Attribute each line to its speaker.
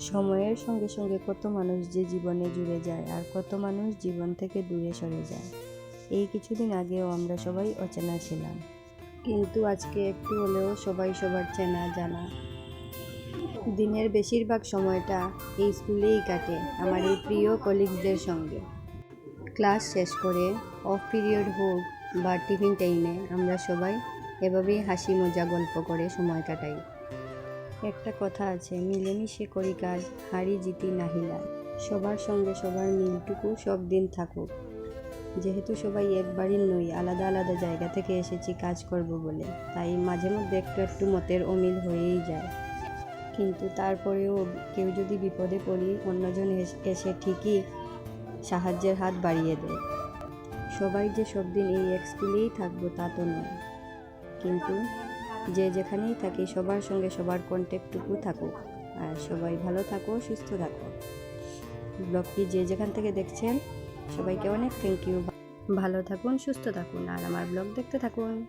Speaker 1: সময়ের সঙ্গে সঙ্গে কত মানুষ যে জীবনে জুড়ে যায় আর কত মানুষ জীবন থেকে দূরে সরে যায়। এই কিছুদিন আগেও আমরা সবাই অচেনা ছিলাম। কিন্তু আজকে একটু হলেও সবাই সবার চেনা জানা। দিনের বেশিরভাগ সময়টা এই স্কুলেই কাটে আমার এই প্রিয় কলিগসদের সঙ্গে। ক্লাস শেষ করে অফ পিরিয়ড হোক বা টিফিন টাইমে আমরা সবাই এভাবেই হাসি মজা গল্প করে সময় কাটাই। একটা কথা আছে, মিলেমিশে করি কাজ, হারি জিতি নাহিলা সবার সঙ্গে সবার মিলটুকু সব দিন থাকুক। যেহেতু সবাই একবারই নই, আলাদা আলাদা জায়গা থেকে এসেছি, কাজ করব বলে। তাই মাঝে মধ্যে একটু একটু মতের অমিল হয়েই যায়। কিন্তু তারপরেও কেউ যদি বিপদে পড়ি, অন্যজন এস- এসে ঠিকই সাহায্যের হাত বাড়িয়ে দেয়। সবাই যে সব দিন এই এক স্কুলেই থাকব তা তো নয়। কিন্তু যে যেখানেই থাকি, সবার সঙ্গে সবার কন্ট্যাক্টটুকু থাকুক। আর সবাই ভালো থাকো, সুস্থ থাকো। ব্লগটি যে যেখান থেকে দেখছেন, সবাইকে অনেক থ্যাংক ইউ ভালো থাকুন, সুস্থ থাকুন, আর আমার ব্লগ দেখতে থাকুন।